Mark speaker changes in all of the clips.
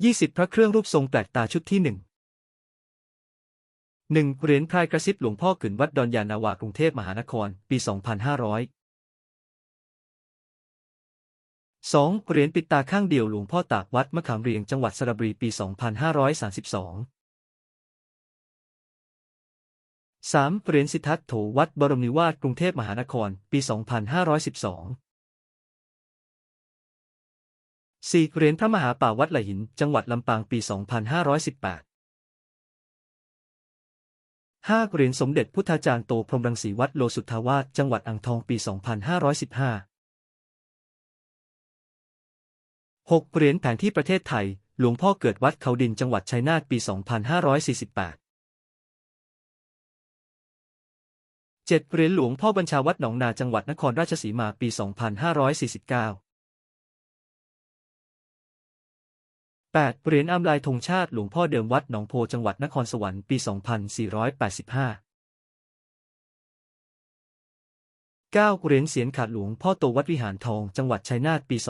Speaker 1: 20 พระเครื่องรูปทรงแปลกตาชุดที่หนึ่งหนึ่งเหรียญพรายกระซิบหลวงพ่อกึ่นวัดดอนยานาวากรุงเทพมหานคร ปี 2500 2. เหรียญปิดตาข้างเดียวหลวงพ่อตากวัดมะขามเรียงจังหวัดสระบุรีปี 2532 3. เหรียญสิทธัตโถวัดบรมนิวาสกรุงเทพมหานคร ปี 2512 4. เหรียญพระมหาป่าวัดไหลหิน จังหวัดลำปางปี 2518 5. เหรียญสมเด็จพุทธาจารย์โตพรหมรังสีวัดโลสุทธาวาสจังหวัดอ่างทองปี 2515 6. เหรียญแผนที่ประเทศไทย หลวงพ่อเกิดวัดเขาดินจังหวัดชัยนาทปี 2548 7. เหรียญหลวงพ่อบัญชาวัดหนองนาจังหวัดนครราชสีมาปี 2549 8. เหรียญอำลายธงชาติหลวงพ่อเดิมวัดหนองโพจังหวัดนครสวรรค์ปี 2485 9. เหรียญเสียนขาดหลวงพ่อโตวัดวิหารทองจังหวัดชัยนาทปี 2457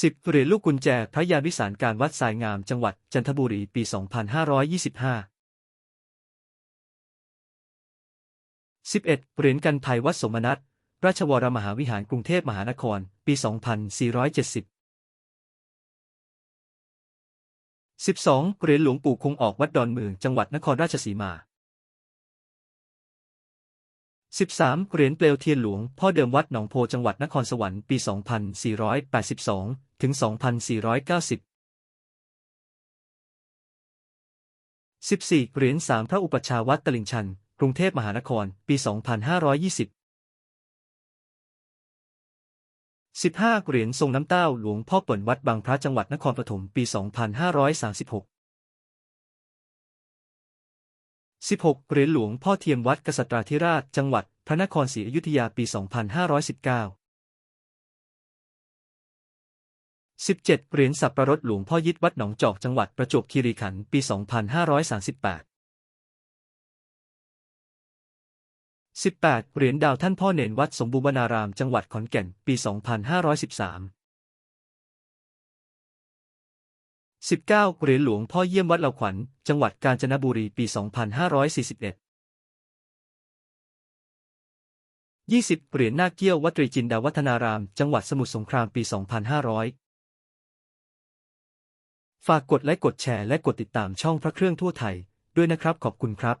Speaker 1: 10. เหรียญลูกกุญแจพระยาวิสารการวัดสายงามจังหวัดจันทบุรีปี 2525 11. เหรียญกันภัยวัดสมนัต ราชวรมหาวิหารกรุงเทพมหานคร ปี 2470 12. เหรียญหลวงปู่คงออกวัดดอนเมืองจังหวัดนครราชสีมา 13. เหรียญเปลวเทียนหลวง พ่อเดิมวัดหนองโพจังหวัดนครสวรรค์ปี 2482 ถึง 2490 14. เหรียญสามพระอุปชาวัดตลิ่งชัน กรุงเทพมหานคร ปี 2520 15 เหรียญทรงน้ำเต้าหลวงพ่อเปิ่นวัดบางพระจังหวัดนครปฐมปี 2536 16 เหรียญหลวงพ่อเทียมวัดกษัตราธิราชจังหวัดพระนครศรีอยุธยาปี 2519 17 เหรียญสับประรดหลวงพ่อยิดวัดหนองจอกจังหวัดประจวบคีรีขันธ์ปี 2538 18 เหรียญดาวท่านพ่อเนนวัดสมบูรณารามจังหวัดขอนแก่น ปี 2513 19เหรียญหลวงพ่อเยี่ยมวัดเหล่าขวัญ จังหวัดกาญจนบุรี ปี 2541 20เหรียญนาเกี้ยววัดตรีจินดาวัฒนาราม จังหวัดสมุทรสงคราม ปี 2500 ฝากกดไลค์กดแชร์และกดติดตามช่องพระเครื่องทั่วไทย ด้วยนะครับขอบคุณครับ